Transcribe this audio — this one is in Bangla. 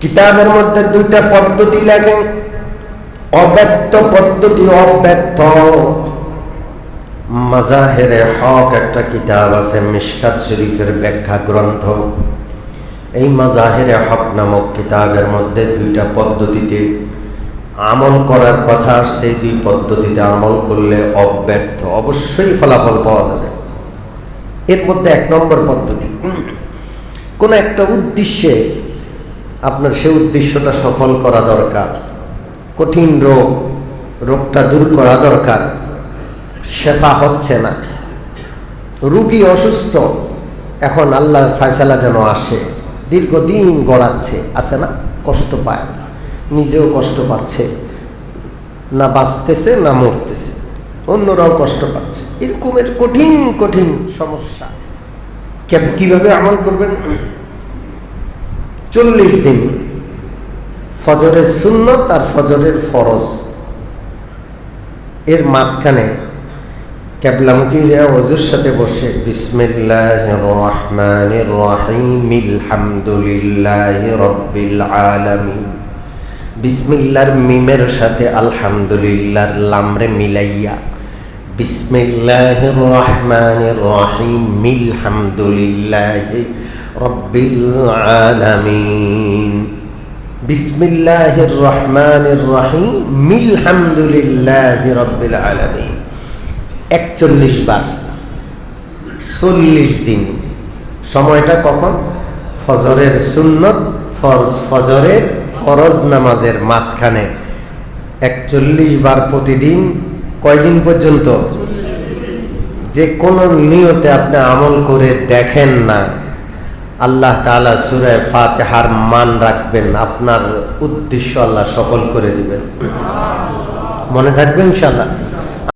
কিতাবের মধ্যে দুইটা পদ্ধতি লেখেন অব্যক্ত পদ্ধতি অব্যক্ত। মাজাহেরে হক একটা কিতাব আছে, মিশকাত শরীফের ব্যাখ্যা গ্রন্থ। এই মাজাহেরে হক নামক কিতাবের মধ্যে দুইটা পদ্ধতিতে আমল করার কথা সেই দুই পদ্ধতিতে আমল করলে অব্যর্থ অবশ্যই ফলাফল পাওয়া যাবে। এর মধ্যে এক নম্বর পদ্ধতি। কোন একটা উদ্দেশ্যে আপনার সে উদ্দেশ্যটা সফল করা দরকার। কঠিন রোগ, রোগটা দূর করা দরকার। শেফা হচ্ছে না। রুগী অসুস্থ, এখন আল্লাহ ফয়সালা যেন আসে। দীর্ঘদিন গড়াচ্ছে, আছে না? কষ্ট পায়। নিজেও কষ্ট পাচ্ছে। না বাঁচতেছে, না মরতেছে। অন্যরাও কষ্ট পাচ্ছে। এরকমের কঠিন কঠিন সমস্যা। কীভাবে আমল করবেন? চল্লিশ দিন। ফজরের সুন্নত আর ফজরের ফরজ। এর মাঝখানে ক্যাবলামুখী হয়ে অজুর সাথে বসে, বিসমিল্লাহ রহমান রহিম, আলহামদুলিল্লাহ রব্বিল আলামিন। বিসমিল্লার মিমের সাথে আলহামদুলিল্লাহর লামরে মিলাইয়া, বিসমিল্লাহ রহমান রহিম আলহামদুলিল্লাহ রব্বিল আলামিন। বিসমিল্লাহ রহমান রহিম। মিলহামদুলিল্লাহ রব্বিল আলামিন। একচল্লিশ বার চল্লিশ দিন সময়টা কখন? ফজরের সুন্নত ফজরের, ফরজ নামাজের মাঝখানে। একচল্লিশ বার প্রতিদিন। কয়দিন পর্যন্ত? যে কোন নিয়তে আপনি আমল করে দেখেন না। আল্লাহ তালা সুরায় ফাতেহার মান রাখবেন, আপনার উদ্দেশ্য আল্লাহ সফল করে দিবেন। মনে থাকবেন ইনশাল্লাহ